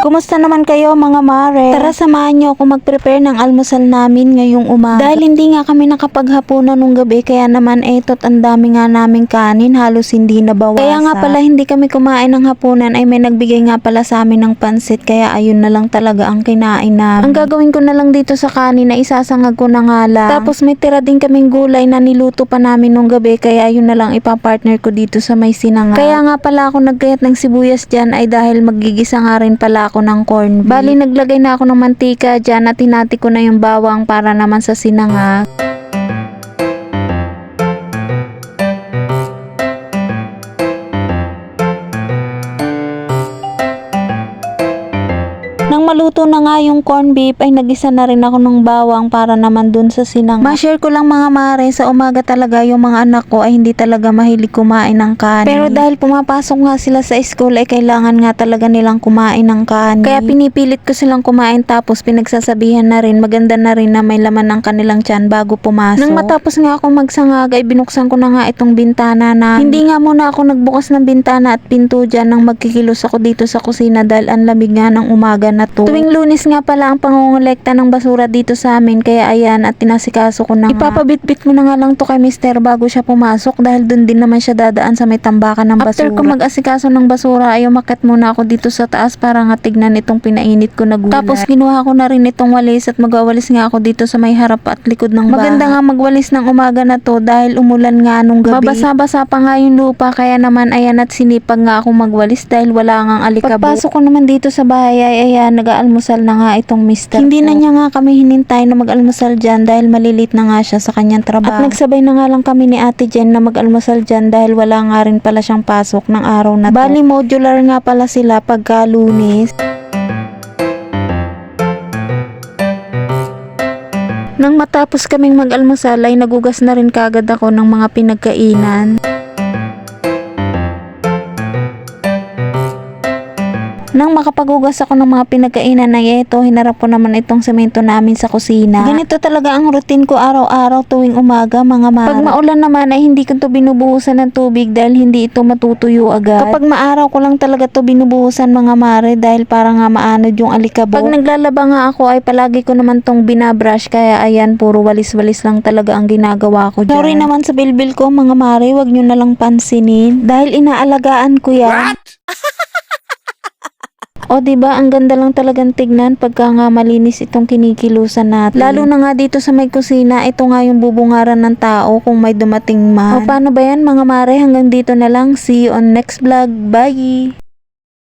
Kumusta naman kayo mga mare? Tara samahan niyo ako mag-prepare ng almusal namin ngayong umaga. Dahil hindi nga kami nakapaghapunan nung gabi kaya naman etot ang dami nga naming kanin halos hindi nabawasan. Kaya nga pala hindi kami kumain ng hapunan ay may nagbigay nga pala sa amin ng pansit kaya ayun na lang talaga ang kinain namin. Ang gagawin ko na lang dito sa kanin na isasangag ko na nga lang. Tapos may tira din kaming gulay na niluto pa namin nung gabi kaya ayun na lang ipapartner ko dito sa may sinangag. Kaya nga pala ako nagkayat ng sibuyas dyan ay dahil magigisa nga rin pala ako ng corn beef. Bali naglagay na ako ng mantika dyan at hinati ko na yung bawang para naman sa sinangag. Nang maluto na nga yung corn beef ay nagisa na rin ako ng bawang para naman dun sa sinang. Ma-share ko lang mga mare sa umaga talaga yung mga anak ko ay hindi talaga mahilig kumain ng kanin. Pero dahil pumapasok nga sila sa school ay kailangan nga talaga nilang kumain ng kanin. Kaya pinipilit ko silang kumain tapos pinagsasabihan na rin maganda na rin na may laman ng kanilang tiyan bago pumasok. Nang matapos nga ako magsangag ay binuksan ko na nga itong bintana na. Hindi nga muna ako nagbukas ng bintana at pinto dyan nang magkikilos ako dito sa kusina dahil ang lamig nga ng umaga na to. Tuwing lunes nga pala ang pangongolekta ng basura dito sa amin kaya ayan at tinasikaso ko na nga. Ipapabitbit ko na nga lang to kay mister bago siya pumasok dahil dun din naman siya dadaan sa may tambakan ng basura. After ko mag-asikaso ng basura ay umakyat muna ako dito sa taas para nga tignan itong pinainit ko na gulay. Tapos kinuha ko na rin itong walis at magwawalis nga ako dito sa may harap at likod ng bahay. Maganda nga magwalis ng umaga na to dahil umulan nga nung gabi. Mabasa-basa pa nga yung lupa kaya naman ayan at sinipag nga ako magwalis dahil wala nga alikabok. Pagpasok ko naman dito sa bahay ay ayan nag-aalmusal na nga itong mister Hindi na niya nga kami hinintay na mag-almusal dyan dahil malilit na nga siya sa kanyang trabaho. At nagsabay na nga lang kami ni ate Jen na mag-almusal dyan dahil wala nga rin pala siyang pasok ng araw na to. Bali modular nga pala sila pagka lunes. Nang matapos kaming mag-almusal ay nagugas na rin kagad ako ng mga pinagkainan. Nang makapagugas ako ng mga pinagkainan ay ito, hinarap ko naman itong semento namin sa kusina. Ganito talaga ang routine ko araw-araw tuwing umaga mga mare. Pag maulan naman ay hindi ko to binubuhusan ng tubig dahil hindi ito matutuyo agad. Kapag maaraw ko lang talaga to binubuhusan mga mare dahil para nga maanod yung alikabok. Pag naglalaba nga ako ay palagi ko naman tong binabrush kaya ayan puro walis-walis lang talaga ang ginagawa ko dyan. Sorry naman sa bilbil ko mga mare, wag nyo na lang pansinin dahil inaalagaan ko yan. O ba ang ganda lang talagang tignan pagka nga malinis itong kinikilusan natin. Lalo na nga dito sa may kusina, ito nga yung bubungaran ng tao kung may dumating man. O paano ba yan mga mare? Hanggang dito na lang. See you on next vlog. Bye!